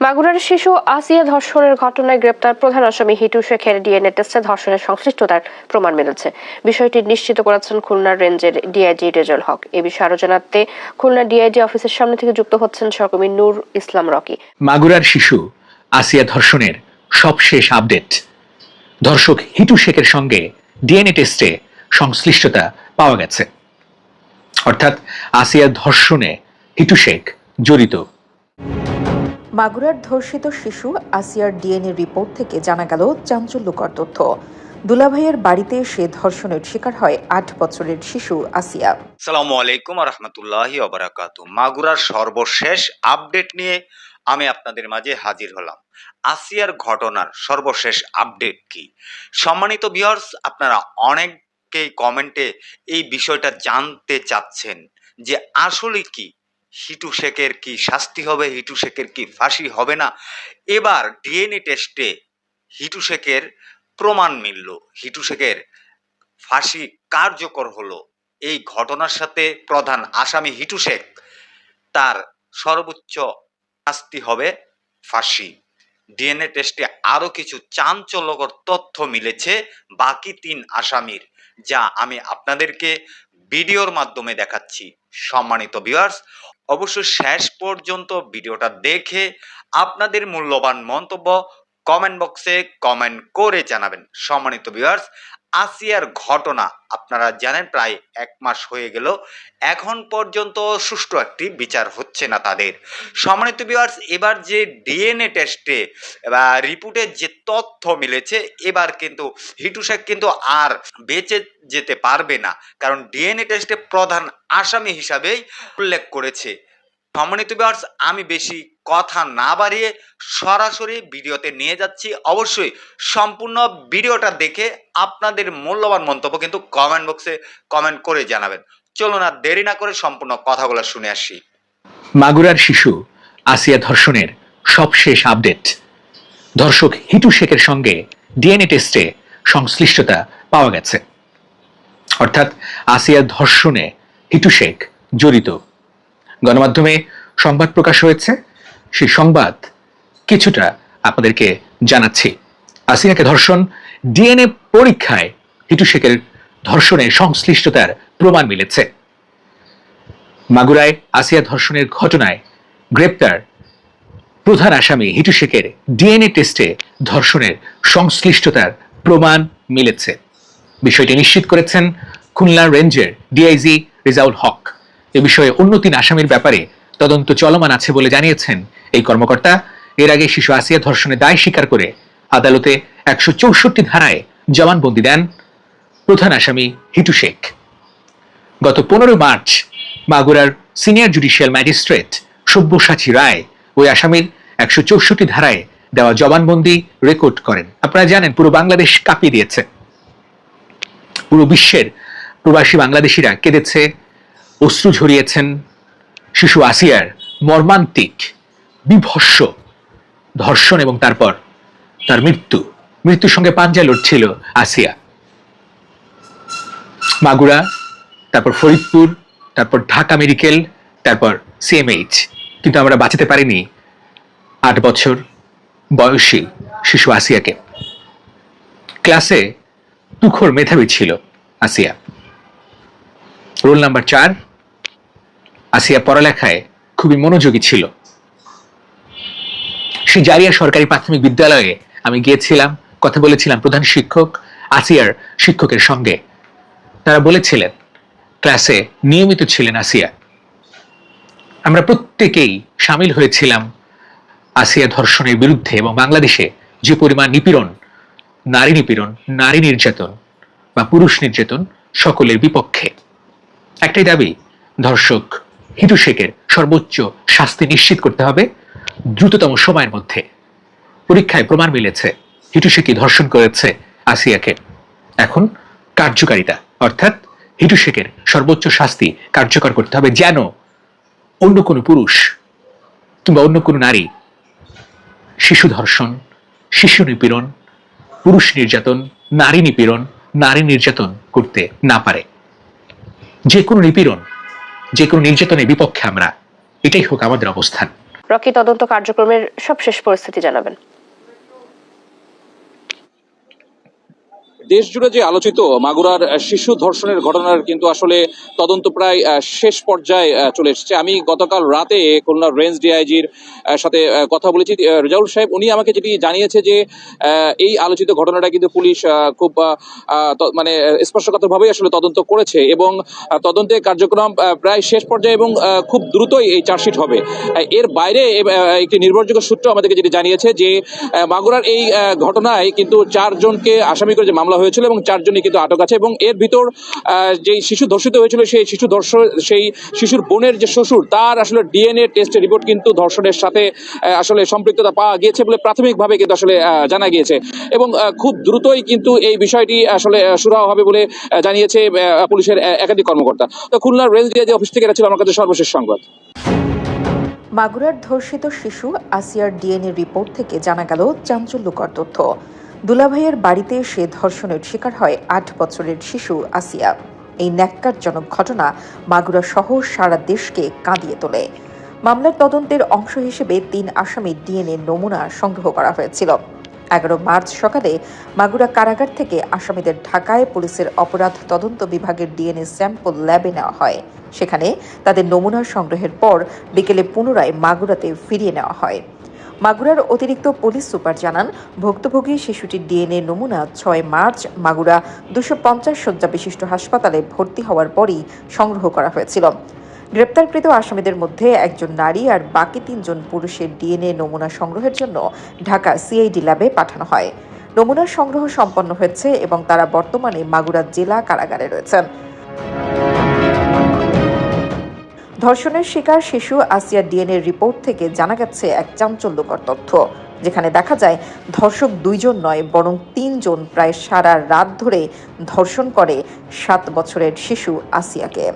মাগুরার শিশু আসিয়া ধর্ষণের ঘটনায় গ্রেপ্তার প্রধান আসামি হিটু শেখের ডিএনএ টেস্টে ধর্ষণের সংশ্লিষ্টতার প্রমাণ মিলেছে। বিষয়টি নিশ্চিত করেছেন খুলনা রেঞ্জের ডিআইজি রেজল হক। এ বিষয়ে আরও জানাতে খুলনা ডিআইজি অফিসের সামনে থেকে যুক্ত হচ্ছেন সহকর্মী নূর ইসলাম রকি। মাগুরার শিশু আসিয়া ধর্ষণের সবশেষ আপডেট। ধর্ষক হিটু শেখের সঙ্গে ডিএনএ টেস্টে সংশ্লিষ্টতা পাওয়া গেছে। অর্থাৎ আসিয়া ধর্ষণে হিটু শেখ জড়িত। মাগুরার ধর্ষিত শিশু আসিয়ার ডিএনএ রিপোর্ট থেকে জানা গেল চাঞ্চল্যকর তথ্য। দুলাভাইয়ের বাড়িতে সে ধর্ষণের শিকার হয় আট বছরের শিশু আসিয়া। সালাম আলাইকুম রহমতুল্লাহি অবরাকাতু মাগুরার সর্বশেষ আপডেট নিয়ে আমি আপনাদের মাঝে হাজির হলাম। আসিয়ার ঘটনার সর্বশেষ আপডেট কি? সম্মানিত ভিউয়ার্স আপনারা অনেকেই কমেন্টে এই বিষয়টা জানতে চাচ্ছেন যে আসলে কি? হিটু শেখের কি শাস্তি হবে? হিটু শেখের কি ফাঁসি হবে না? এবার ডিএনএ টেস্টে হিটু শেখের প্রমাণ মিলল। হিটু শেখের ফাঁসি কার্যকর হলো। এই ঘটনার সাথে প্রধান আসামি হিটু শেখ। তার সর্বোচ্চ শাস্তি হবে ফাঁসি। ডিএনএ টেস্টে আরও কিছু চাঞ্চল্যকর তথ্য মিলেছে বাকি তিন আসামির, যা আমি আপনাদেরকে ভিডিওর মাধ্যমে দেখাচ্ছি। সম্মানিত ভিউয়ার্স অবশ্য শেষ পর্যন্ত ভিডিওটা দেখে আপনাদের মূল্যবান মন্তব্য কমেন্ট বক্সে কমেন্ট করে জানাবেন। সম্মানিত ভিউয়ার্স আসিয়ার ঘটনা আপনারা জানেন, প্রায় এক মাস হয়ে গেল। এখন পর্যন্ত সুষ্ঠু একটি বিচার হচ্ছে না তাদের। সম্মানিত ভিউয়ার্স এবার যে ডিএনএ টেস্টে বা রিপোর্টের যে তথ্য মিলেছে, এবার কিন্তু হিটু কিন্তু আর বেঁচে যেতে পারবে না। কারণ ডিএনএ টেস্টে প্রধান আসামি হিসাবেই উল্লেখ করেছে। সম্মানিত ভিউয়ার্স আমি বেশি কথা না বাড়িয়ে সরাসরি ভিডিওতে নিয়ে যাচ্ছি। অবশ্যই সম্পূর্ণ ভিডিওটা দেখে আপনাদের মূল্যবান মন্তব্য কিন্তু কমেন্ট বক্সে কমেন্ট করে জানাবেন। চলুন আর দেরি না করে সম্পূর্ণ কথাগুলো শুনে আসি। মাগুরার শিশু আসিয়া ধর্ষণের সবশেষ আপডেট ধর্ষক হিটু শেখের সঙ্গে ডিএনএ টেস্টে সংশ্লিষ্টতা পাওয়া গেছে। অর্থাৎ আসিয়া ধর্ষণে হিটু শেখ জড়িত। গণমাধ্যমে সংবাদ প্রকাশ হয়েছে সেই সংবাদ কিছুটা আপনাদেরকে জানাচ্ছি। আসিয়াকে ধর্ষণ, ডিএনএ পরীক্ষায় হিটু শেখের ধর্ষণে সংশ্লিষ্টতার প্রমাণ মিলেছে। মাগুরায় আসিয়া ধর্ষণের ঘটনায় গ্রেপ্তার প্রধান আসামি হিটু শেখের ডিএনএ টেস্টে ধর্ষণের সংশ্লিষ্টতার প্রমাণ মিলেছে। বিষয়টি নিশ্চিত করেছেন খুলনা রেঞ্জের ডিআইজি রিজাউল হক। এ বিষয়ে অন্য তিন আসামির ব্যাপারে তদন্ত চলমান আছে বলে জানিয়েছেন এই কর্মকর্তা এর আগে শিশু আসিয়া ধর্ষণের দায় স্বীকার করে আদালতে একশো চৌষট্টি ধারায় জবানবন্দি দেন প্রধান আসামি হিটু শেখ। গত পনেরো মার্চ মাগুরার senior judicial magistrate Sabyasachi Roy ওই আসামির একশো চৌষট্টি ধারায় দেওয়া জবানবন্দি রেকর্ড করেন। আপনারা জানেন, পুরো বাংলাদেশ কাঁপিয়ে দিয়েছে। পুরো বিশ্বের প্রবাসী বাংলাদেশিরা কেঁদেছে, অশ্রু ঝরিয়েছেন শিশু আসিয়ার মর্মান্তিক বিভৎস ধর্ষণ এবং তারপর তার মৃত্যু। মৃত্যুর সঙ্গে পাঞ্জা লড়ছিল আসিয়া। মাগুরা, তারপর ফরিদপুর, তারপর ঢাকা মেডিকেল, তারপর সিএমএইচ কিন্তু আমরা বাঁচাতে পারিনি আট বছর বয়সী শিশু আসিয়াকে। ক্লাসে তুখোর মেধাবী ছিল আসিয়া। রোল নাম্বার চার, আসিয়া পড়ালেখায় খুবই মনোযোগী ছিল। সেই জারিয়া সরকারি প্রাথমিক বিদ্যালয়ে আমি গিয়েছিলাম, কথা বলেছিলাম প্রধান শিক্ষক আসিয়ার শিক্ষকের সঙ্গে। তারা বলেছিলেন, ক্লাসে নিয়মিত ছিলেন আসিয়া। আমরা প্রত্যেকেই সামিল হয়েছিলাম আসিয়া ধর্ষণের বিরুদ্ধে এবং বাংলাদেশে যে পরিমাণ নিপীড়ন, নারী নিপীড়ন, নারী নির্যাতন বা পুরুষ নির্যাতন সকলের বিপক্ষে। একটাই দাবি, ধর্ষক হিটু শেখের সর্বোচ্চ শাস্তি নিশ্চিত করতে হবে। দ্রুততম সময়ের মধ্যে। পরীক্ষায় প্রমাণ মিলেছে। হিটু শেখই ধর্ষণ করেছে আসিয়াকে। এখন কার্যকারিতা, অর্থাৎ হিটু শেখের সর্বোচ্চ শাস্তি কার্যকর করতে হবে যেন অন্য কোনো পুরুষ কিংবা অন্য কোনো নারী শিশু ধর্ষণ, শিশু নিপীড়ন, পুরুষ নির্যাতন, নারী নিপীড়ন, নারী নির্যাতন করতে না পারে। যে কোনো নিপীড়ন, যে কোনো নির্যাতনের বিপক্ষে আমরা এটাই হোক আমাদের অবস্থান। রকি তদন্ত কার্যক্রমের সবশেষ পরিস্থিতি জানাবেন। দেশ জুড়ে যে আলোচিত মাগুরার শিশু ধর্ষণের ঘটনার কিন্তু আসলে তদন্ত প্রায় শেষ পর্যায়ে চলে এসেছে। আমি গতকাল রাতে খুলনা রেঞ্জ ডিআইজির সাথে কথা বলেছি। রেজাউল সাহেব, উনি আমাকে যেটি জানিয়েছে যে এই আলোচিত ঘটনাটা কিন্তু পুলিশ খুব মানে স্পষ্টগতভাবেই আসলে তদন্ত করেছে এবং তদন্তের কার্যক্রম প্রায় শেষ পর্যায়ে এবং খুব দ্রুতই এই চার্জশিট হবে। এর বাইরে একটি নির্ভরযোগ্য সূত্র আমাদেরকে যেটি জানিয়েছে যে মাগুরার এই ঘটনায় কিন্তু চারজনকে আসামি করে যে মামলা হয়েছিল এবং চারজনই কিন্তু আটক আছে এবং এর ভিতর যেই শিশু ধর্ষিত হয়েছিল, সেই শিশু ধর্ষ, সেই শিশুর বোনের যে শ্বশুর, তার আসলে ডিএনএ টেস্টের রিপোর্ট কিন্তু ধর্ষণের সাথে আসলে সম্পৃক্ততা পাওয়া গিয়েছে বলে প্রাথমিকভাবে কিন্তু আসলে জানা গিয়েছে। এবং খুব দ্রুতই কিন্তু এই বিষয়টি আসলে সুরাহা হবে বলে জানিয়েছে পুলিশের একাধিক কর্মকর্তা। তো খুলনার রেঞ্জ ডিআইজি অফিস থেকে এটা ছিল আমার কাছে সর্বশেষ সংবাদ। মাগুরার ধর্ষিত শিশু আসিয়ার ডিএনএ রিপোর্ট থেকে জানা গেল চাঞ্চল্যকর তথ্য। দুলাভাইয়ের বাড়িতে সে ধর্ষণের শিকার হয় আট বছরের শিশু আসিয়া। এই ন্যাক্কারজনক ঘটনা মাগুরা সহ সারা দেশকে কাঁদিয়ে তোলে। মামলার তদন্তের অংশ হিসেবে তিন আসামির ডিএনএ নমুনা সংগ্রহ করা হয়েছিল। এগারো মার্চ সকালে মাগুরা কারাগার থেকে আসামিদের ঢাকায় পুলিশের অপরাধ তদন্ত বিভাগের ডিএনএ স্যাম্পল ল্যাবে নেওয়া হয়। সেখানে তাদের নমুনা সংগ্রহের পর বিকেলে পুনরায় মাগুরাতে ফিরিয়ে নেওয়া হয়। মাগুরার অতিরিক্ত পুলিশ সুপার জানান, ভুক্তভোগী শিশুটির ডিএনএ নমুনা ছয় মার্চ মাগুরা দুশো পঞ্চাশ শয্যা বিশিষ্ট হাসপাতালে ভর্তি হওয়ার পরই সংগ্রহ করা হয়েছিল। গ্রেপ্তারকৃত আসামিদের মধ্যে একজন নারী আর বাকি তিনজন পুরুষের ডিএনএ নমুনা সংগ্রহের জন্য ঢাকা সিআইডি ল্যাবে পাঠানো হয়। নমুনা সংগ্রহ সম্পন্ন হয়েছে এবং তারা বর্তমানে মাগুরা জেলা কারাগারে রয়েছেন। ধর্ষণের শিকার শিশু আসিয়া ডিএনএ রিপোর্ট থেকে জানা গেছে এক চাঞ্চল্যকর তথ্য, যেখানে দেখা যায় ধর্ষক দুইজন নয়, বরং তিনজন প্রায় সারা রাত ধরে ধর্ষণ করে সাত বছরের শিশু আসিয়াকে।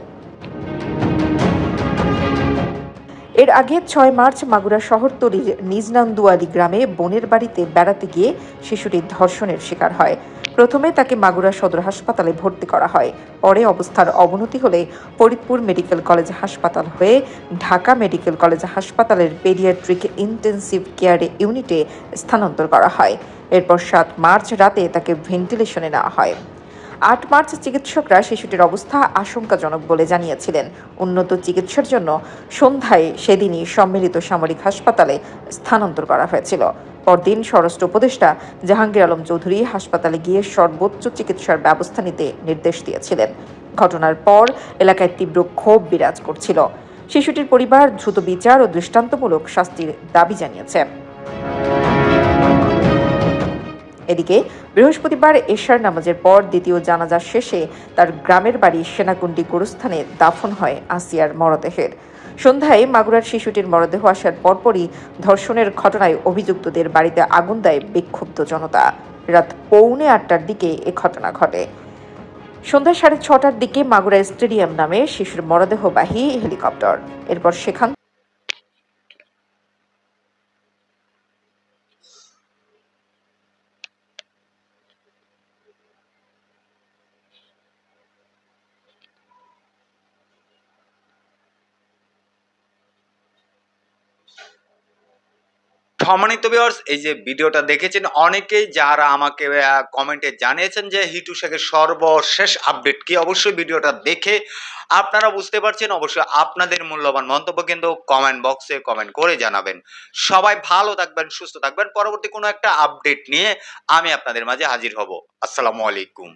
এর আগে ছয় মার্চ মাগুরা শহরতলির নিজনান্দুয়ালি গ্রামে বোনের বাড়িতে বেড়াতে গিয়ে শিশুটি ধর্ষণের শিকার হয়। প্রথমে তাকে মাগুরা সদর হাসপাতালে ভর্তি করা হয়। পরে অবস্থার অবনতি হলে ফরিদপুর মেডিকেল কলেজ হাসপাতাল হয়ে ঢাকা মেডিকেল কলেজ হাসপাতালের পেডিয়াট্রিক ইন্টেন্সিভ কেয়ার ইউনিটে স্থানান্তর করা হয়। এরপর সাত মার্চ রাতে তাকে ভেন্টিলেশনে নেওয়া হয়। আট মার্চ চিকিৎসকরা শিশুটির অবস্থা আশঙ্কাজনক বলে জানিয়েছিলেন। উন্নত চিকিৎসার জন্য সন্ধ্যায় সেদিনই সম্মিলিত সামরিক হাসপাতালে স্থানান্তর করা হয়েছিল। পরদিন স্বরাষ্ট্র উপদেষ্টা জাহাঙ্গীর আলম চৌধুরী হাসপাতালে গিয়ে সর্বোচ্চ চিকিৎসার ব্যবস্থা নিতে নির্দেশ দিয়েছিলেন। ঘটনার পর এলাকায় তীব্র ক্ষোভ বিরাজ করছিল। শিশুটির পরিবার দ্রুত বিচার ও দৃষ্টান্তমূলক শাস্তির দাবি জানিয়েছে। এদিকে বৃহস্পতিবার এশার নামাজের পর দ্বিতীয় জানাজা শেষে তার গ্রামের বাড়ি সেনাকুণ্ডি গোরস্থানে দাফন হয় আসিয়ার মরদেহের। সন্ধ্যায় মাগুরার শিশুটির মরদেহ আসার পরপরই ধর্ষণের ঘটনায় অভিযুক্তদের বাড়িতে আগুন দেয় বিক্ষুব্ধ জনতা। রাত পৌনে আটটার দিকে এ ঘটনা ঘটে। সন্ধ্যা সাড়ে ছটার দিকে মাগুরা স্টেডিয়াম নামে শিশুর মরদেহবাহী হেলিকপ্টার। এরপর সেখান সম্মানিত ভিউয়ার্স এই যে ভিডিওটা দেখেছেন অনেকেই যারা আমাকে কমেন্টে জানিয়েছেন যে হিটু শেখের সর্বশেষ আপডেট কি? অবশ্যই ভিডিওটা দেখে আপনারা বুঝতে পারছেন। অবশ্যই আপনাদের মূল্যবান মন্তব্য কিন্তু কমেন্ট বক্সে কমেন্ট করে জানাবেন। সবাই ভালো থাকবেন, সুস্থ থাকবেন। পরবর্তী কোনো একটা আপডেট নিয়ে আমি আপনাদের মাঝে হাজির হব। আসসালামু আলাইকুম।